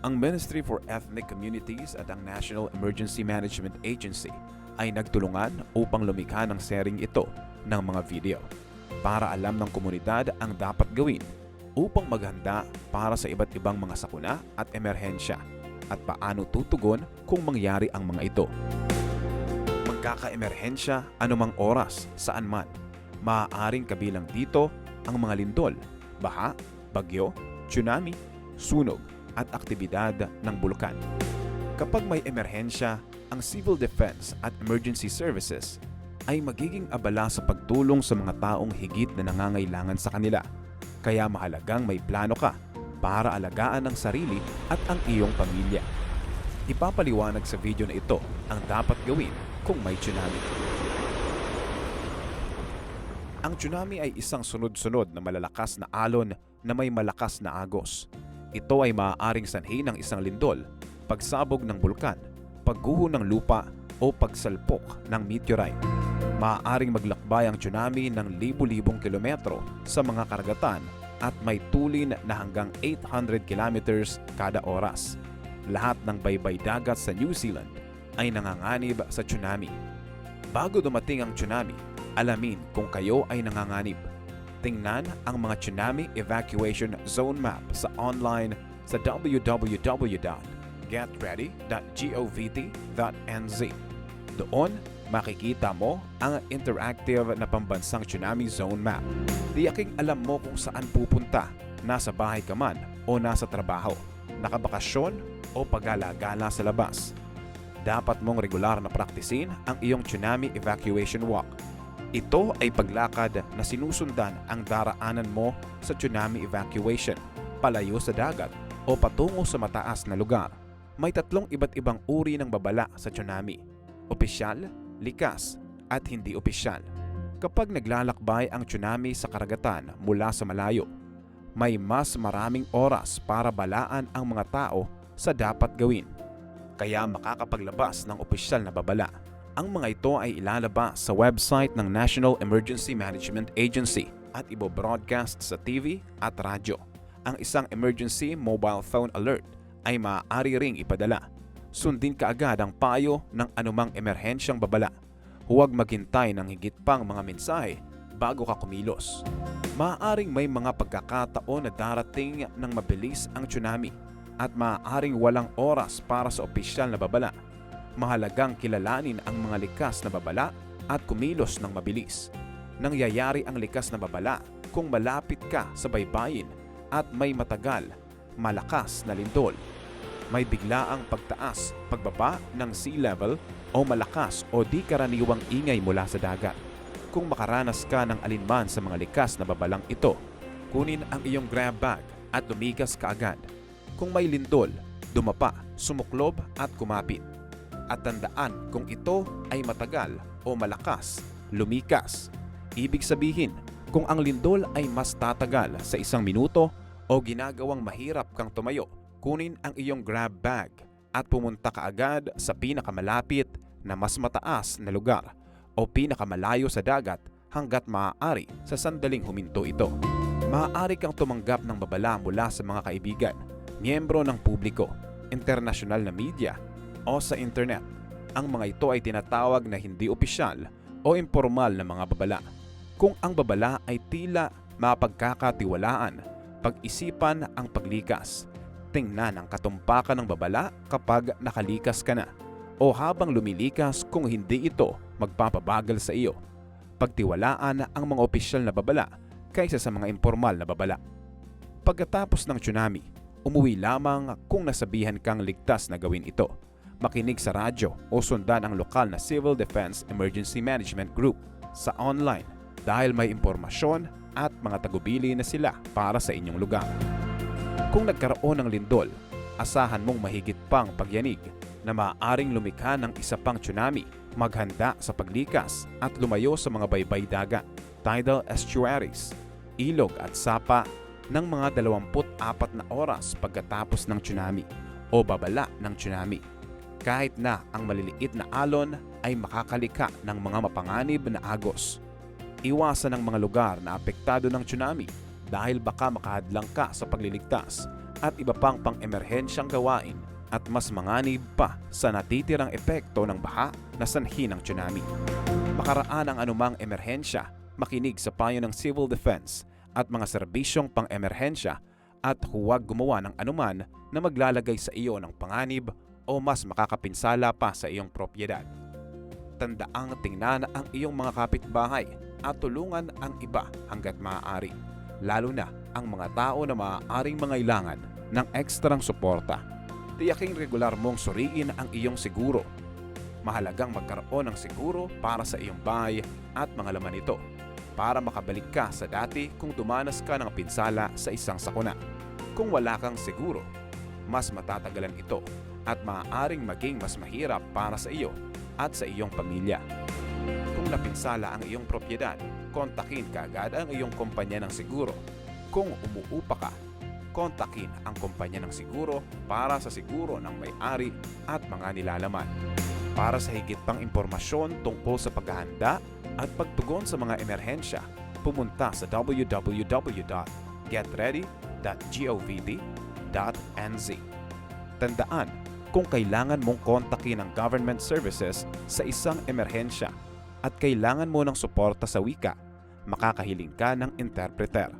Ang Ministry for Ethnic Communities at ang National Emergency Management Agency ay nagtulungan upang lumikha ng sharing ito ng mga video para alam ng komunidad ang dapat gawin upang maghanda para sa iba't ibang mga sakuna at emerhensya at paano tutugon kung mangyari ang mga ito. Magkaka-emerhensya anumang oras, saan man. Maaaring kabilang dito ang mga lindol, baha, bagyo, tsunami, sunog at aktibidad ng bulkan. Kapag may emerhensya, ang Civil Defense at Emergency Services ay magiging abala sa pagtulong sa mga taong higit na nangangailangan sa kanila. Kaya mahalagang may plano ka para alagaan ang sarili at ang iyong pamilya. Ipapaliwanag sa video na ito ang dapat gawin kung may tsunami. Ang tsunami ay isang sunod-sunod na malalakas na alon na may malakas na agos. Ito ay maaaring sanhi ng isang lindol, pagsabog ng bulkan, pagguho ng lupa o pagsalpok ng meteorite. Maaaring maglakbay ang tsunami ng libu-libong kilometro sa mga karagatan at may tulin na hanggang 800 kilometers kada oras. Lahat ng baybay dagat sa New Zealand ay nanganganib sa tsunami. Bago dumating ang tsunami, alamin kung kayo ay nanganganib. Tingnan ang mga tsunami evacuation zone map sa online sa www.getready.govt.nz. Doon, makikita mo ang interactive na pambansang tsunami zone map. Tiyaking alam mo kung saan pupunta, nasa bahay ka man o nasa trabaho, nakabakasyon o pagala-gala sa labas. Dapat mong regular na praktisin ang iyong tsunami evacuation walk. Ito ay paglakad na sinusundan ang daraanan mo sa tsunami evacuation, palayo sa dagat o patungo sa mataas na lugar. May tatlong iba't ibang uri ng babala sa tsunami. Opisyal, likas, at hindi opisyal. Kapag naglalakbay ang tsunami sa karagatan mula sa malayo, may mas maraming oras para balaan ang mga tao sa dapat gawin. Kaya makakapaglabas ng opisyal na babala. Ang mga ito ay ilalabas sa website ng National Emergency Management Agency at ibo-broadcast sa TV at radyo. Ang isang emergency mobile phone alert ay maaari ring ipadala. Sundin kaagad ang payo ng anumang emerhensyang babala. Huwag maghintay ng higit pang mga mensahe bago ka kumilos. Maaaring may mga pagkakataon na darating ng mabilis ang tsunami at maaaring walang oras para sa opisyal na babala. Mahalagang kilalanin ang mga likas na babala at kumilos ng mabilis. Nangyayari ang likas na babala kung malapit ka sa baybayin at may matagal, malakas na lindol. May biglaang pagtaas, pagbaba ng sea level o malakas o di karaniwang ingay mula sa dagat. Kung makaranas ka ng alinman sa mga likas na babalang ito, kunin ang iyong grab bag at lumigas ka agad. Kung may lindol, dumapa, sumuklob at kumapit. At tandaan kung ito ay matagal o malakas, lumikas. Ibig sabihin, kung ang lindol ay mas tatagal sa isang minuto o ginagawang mahirap kang tumayo, kunin ang iyong grab bag at pumunta ka agad sa pinakamalapit na mas mataas na lugar o pinakamalayo sa dagat hanggat maaari sa sandaling huminto ito. Maaari kang tumanggap ng babala mula sa mga kaibigan, miyembro ng publiko, internasyonal na media o sa internet. Ang mga ito ay tinatawag na hindi opisyal o informal na mga babala. Kung ang babala ay tila mapagkakatiwalaan, pag-isipan ang paglikas. Tingnan ang katumpakan ng babala kapag nakalikas ka na o habang lumilikas kung hindi ito magpapabagal sa iyo. Pagtiwalaan ang mga opisyal na babala kaysa sa mga informal na babala. Pagkatapos ng tsunami, umuwi lamang kung nasabihan kang ligtas na gawin ito. Makinig sa radyo o sundan ang lokal na Civil Defense Emergency Management Group sa online dahil may impormasyon at mga tagubili na sila para sa inyong lugar. Kung nagkaroon ng lindol, asahan mong mahigit pang pagyanig na maaaring lumikha ng isa pang tsunami, maghanda sa paglikas at lumayo sa mga baybay dagat, tidal estuaries, ilog at sapa ng mga 24 na oras pagkatapos ng tsunami o babala ng tsunami. Kahit na ang maliliit na alon ay makakalika ng mga mapanganib na agos. Iwasan ang mga lugar na apektado ng tsunami dahil baka makahadlang ka sa pagliligtas at iba pang pang-emerhensyang gawain at mas manganib pa sa natitirang epekto ng baha na sanhi ng tsunami. Makaraan ang anumang emerhensya, makinig sa payo ng civil defense at mga serbisyong pang-emerhensya at huwag gumawa ng anuman na maglalagay sa iyo ng panganib o mas makakapinsala pa sa iyong propiedad. Tandaang tingnan ang iyong mga kapitbahay at tulungan ang iba hanggat maaari, lalo na ang mga tao na maaaring mangailangan ng ekstrang suporta. Tiyaking regular mong suriin ang iyong siguro. Mahalagang magkaroon ng siguro para sa iyong bahay at mga laman nito para makabalik ka sa dati kung dumanas ka ng pinsala sa isang sakuna. Kung wala kang siguro, mas matatagalan ito at maaaring maging mas mahirap para sa iyo at sa iyong pamilya. Kung napinsala ang iyong propiedad, kontakin kaagad ang iyong kumpanya ng siguro. Kung umuupa ka, kontakin ang kumpanya ng siguro para sa siguro ng may-ari at mga nilalaman. Para sa higit pang impormasyon tungkol sa paghahanda at pagtugon sa mga emerhensya, pumunta sa www.getready.govd.nz. Tandaan, kung kailangan mong kontakin ang government services sa isang emerhensya at kailangan mo ng suporta sa wika, makakahiling ka ng interpreter.